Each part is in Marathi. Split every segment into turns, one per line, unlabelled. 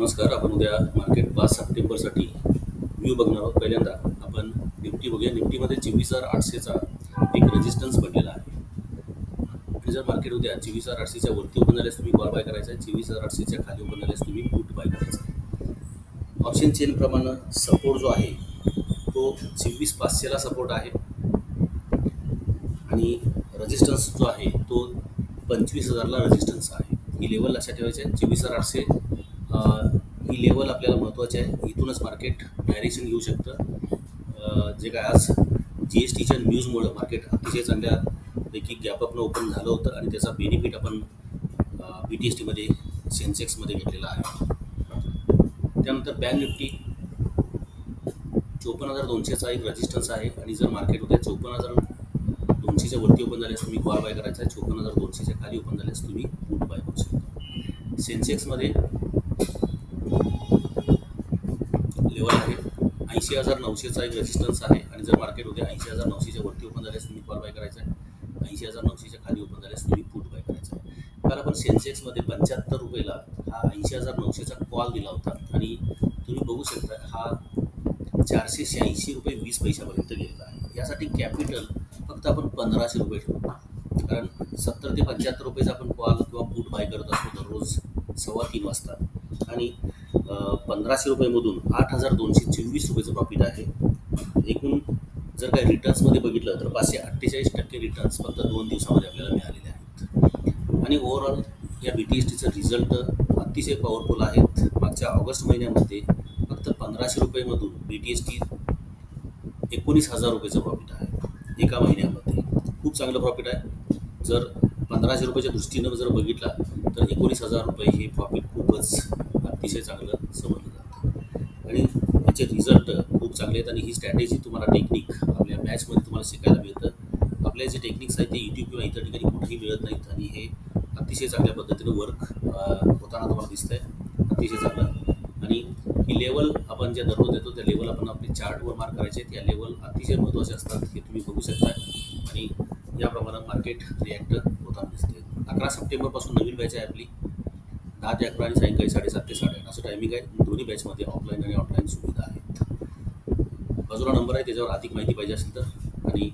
नमस्कार आपण उद्या मार्केट पाच सप्टेंबरसाठी व्ह्यू बघणार आहोत. पहिल्यांदा आपण निफ्टी बघूया. निफ्टीमध्ये चोवीस हजार आठशेचा एक रेजिस्टन्स बनलेला आहे. जर मार्केट उद्या चोवीस हजार आठशेच्या वरती ओपन झाल्यास तुम्ही कॉल बाय करायचा आहे. चोवीस हजार आठशेच्या खाली ओपन झाल्यास तुम्ही पुट बाय करायचा आहे. ऑप्शन चेनप्रमाणे सपोर्ट जो आहे तो चोवीस पाचशेला सपोर्ट आहे. आणि रेजिस्टन्स जो आहे तो पंचवीस हजारला रजिस्टन्स आहे. ही लेवल लक्षात ठेवायची आहे. चोवीस हजार आठशे ही लेवल आपल्याला महत्त्वाची आहे. इथूनच मार्केट डायरेक्शन घेऊ शकतं. जे काय आज जी एस टीच्या न्यूजमुळं मार्केट अतिशय चांगल्यापैकी गॅपअपनं ओपन झालं होतं आणि त्याचा बेनिफिट आपण बी टी एस टीमध्ये सेन्सेक्समध्ये घेतलेला आहे. त्यानंतर बँक निफ्टी चोपन्न हजार दोनशेचा एक रेजिस्टन्स आहे आणि जर मार्केट उद्या चोपन्न हजार दोनशेच्या वरती ओपन झाल्यास तुम्ही कॉल बाय करायचा आहे चोपन्न हजार दोनशेच्या खाली ओपन झाल्यास तुम्ही फूट बाय करू शकता. सेन्सेक्समध्ये लेवल आहे ऐंशी हजार नऊशेचा एक रेजिस्टन्स आहे. आणि जर मार्केट उद्या ऐंशी हजार नऊशेच्या वरती ओपन झाल्यास तुम्ही कॉल बाय करायचा आहे. ऐंशी हजार नऊशेच्या खाली ओपन झाल्यास तुम्ही पुट बाय करायचा आहे. काल आपण सेन्सेक्समध्ये पंच्याहत्तर रुपयेला हा ऐंशी हजार नऊशेचा कॉल दिला होता. आणि तुम्ही बघू शकता हा चारशे शहाऐंशी रुपये वीस पैशापर्यंत गेलेला आहे. यासाठी कॅपिटल फक्त आपण पंधराशे रुपये ठेवतो कारण सत्तर ते पंच्याहत्तर रुपयेचा आपण कॉल किंवा फूट बाय करत असतो दररोज सव्वा तीन वाजता. आणि पंधराशे रुपयेमधून आठ हजार दोनशे चोवीस रुपयेचं प्रॉफिट आहे. एकूण जर काही रिटर्न्समध्ये बघितलं तर पाचशे अठ्ठेचाळीस टक्के रिटर्न्स फक्त दोन दिवसामध्ये आपल्याला मिळालेले आहेत. आणि ओव्हरऑल या बी टी एस टीचं रिझल्ट अतिशय पॉवरफुल आहेत. मागच्या ऑगस्ट महिन्यामध्ये फक्त पंधराशे रुपयेमधून बी टी एस टी एकोणीस हजार रुपयेचं प्रॉफिट आहे. एका महिन्यामध्ये खूप चांगलं प्रॉफिट आहे. जर पंधराशे रुपयाच्या दृष्टीनं जर बघितला तर एकोणीस हजार रुपये हे प्रॉफिट खूपच अतिशय चांगलं समजलं जातं. आणि त्याचे रिझल्ट खूप चांगले आहेत आणि ही स्ट्रॅटेजी तुम्हाला टेक्निक आपल्या मॅचमध्ये तुम्हाला शिकायला मिळतं. आपल्या जे टेक्निक्स आहेत ते यूट्यूब किंवा इतर ठिकाणी कुठेही मिळत नाहीत आणि हे अतिशय चांगल्या पद्धतीनं वर्क होताना तुम्हाला दिसतं आहे अतिशय चांगलं. आणि ही लेवल आपण ज्या दररोज देतो त्या लेवल आपण आपले चार्टवर मार्क करायचे आहेत. या लेवल अतिशय महत्त्वाचे असतात हे तुम्ही बघू शकता. आणि याप्रमाणे मार्केट रिॲक्ट होताना दिसते अकरा सप्टेंबरपासून नवीन बॅच आहे आपली. दहा ते अकरा आणि सायंकाळी साडेसात ते साडेआठ असं टायमिंग आहे. दोन्ही बॅचमध्ये ऑफलाईन आणि ऑनलाईन सुविधा आहेत. बाजूला नंबर आहे त्याच्यावर अधिक माहिती पाहिजे असेल तर. आणि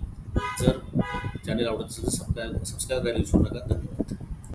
जर चॅनल आवडत असेल तर सबस्क्राईब सबस्क्राईब करायला विसरू नका. धन्यवाद.